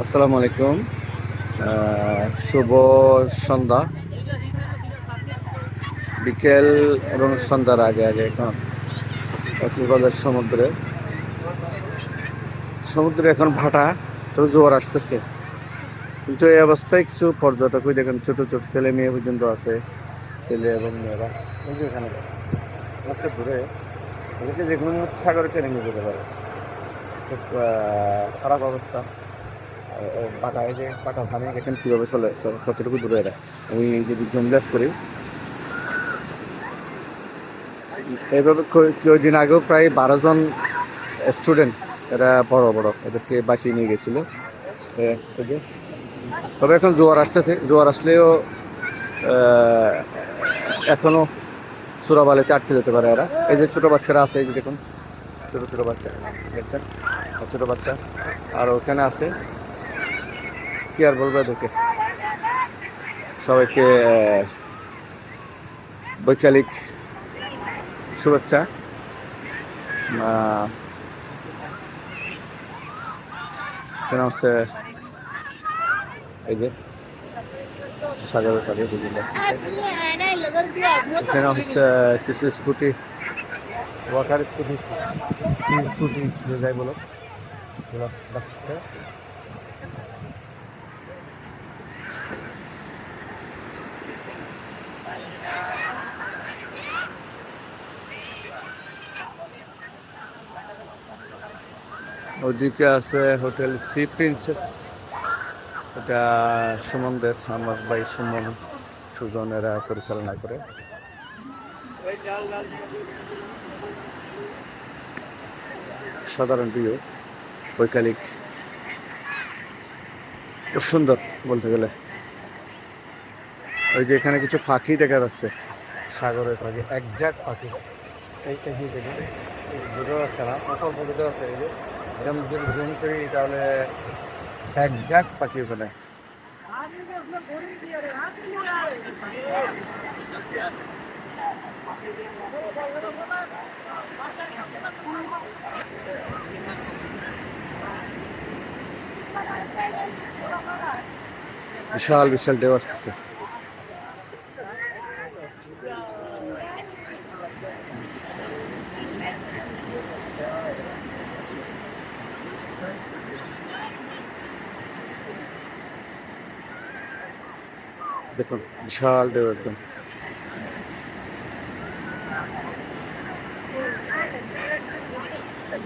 আসসালামু আলাইকুম। শুভ সন্ধ্যা। বিকেল এবং সন্ধ্যার আগে আগে এখন কক্সবাজার সমুদ্রে। সমুদ্রে এখন ভাটা তো জোয়ার আসতেছে। কিন্তু এই অবস্থায় কিছু পর্যটক, ওই দেখেন ছোট ছোট ছেলে মেয়ে পর্যন্ত আছে, ছেলে এবং মেয়েরা। ওই যে এখানে, অনেকটা দূরে ওদেরকে যে কোনো সাগরে টেনে যেতে পারে। খুব খারাপ অবস্থা। পাটা এই যে পাটা ভাঙে দেখেন কীভাবে চলে? কতটুকু দূরে এরা? আমি যদি জুমলেস করি। এইভাবে কয়েকদিন আগেও প্রায় বারো জন স্টুডেন্ট এরা বড় বড় এদেরকে বাঁচিয়ে নিয়ে গেছিল। তবে এখন জোয়ার আসতেছে। জোয়ার আসলেও আহ, এখনও সুরাবালিতে আটকে যেতে পারে এরা। এই যে ছোটো বাচ্চারা আছে এই যে দেখুন। ছোট ছোট বাচ্চা। দেখছেন? ছোট বাচ্চা। আর ওখানে আছে, কি আর বলব এদেরকে? সবাইকে বৈকালিক শুভেচ্ছা। হচ্ছে, এই যে, সাগরের পাড়ে এখানে হচ্ছে, কিছু scooty water scooty, sea scooty যে যাই বলো। রাখছে ওদিকে আছে হোটেল সি প্রিন্সেস। এটা সুমনদের, আমার ভাই সুমন সুজন সুজনেরা পরিচালনা করে। সাধারণ ভিউ বৈকালিক। খুব সুন্দর বলতে গেলে। ওই যে এখানে কিছু পাখি দেখা যাচ্ছে। সাগরের পাখি, একজ্যাক্ট পাখি। এই যে দেখুন দুটো আছে না অল্প দুটো আছে, এই যে এরকম যদি জুম করি তাহলে একজ্যাক্ট পাখি ওখানে। বিশাল বিশাল ঢেউ আসতেছে দেখুন বিশাল ঢেউ একদম Yeah.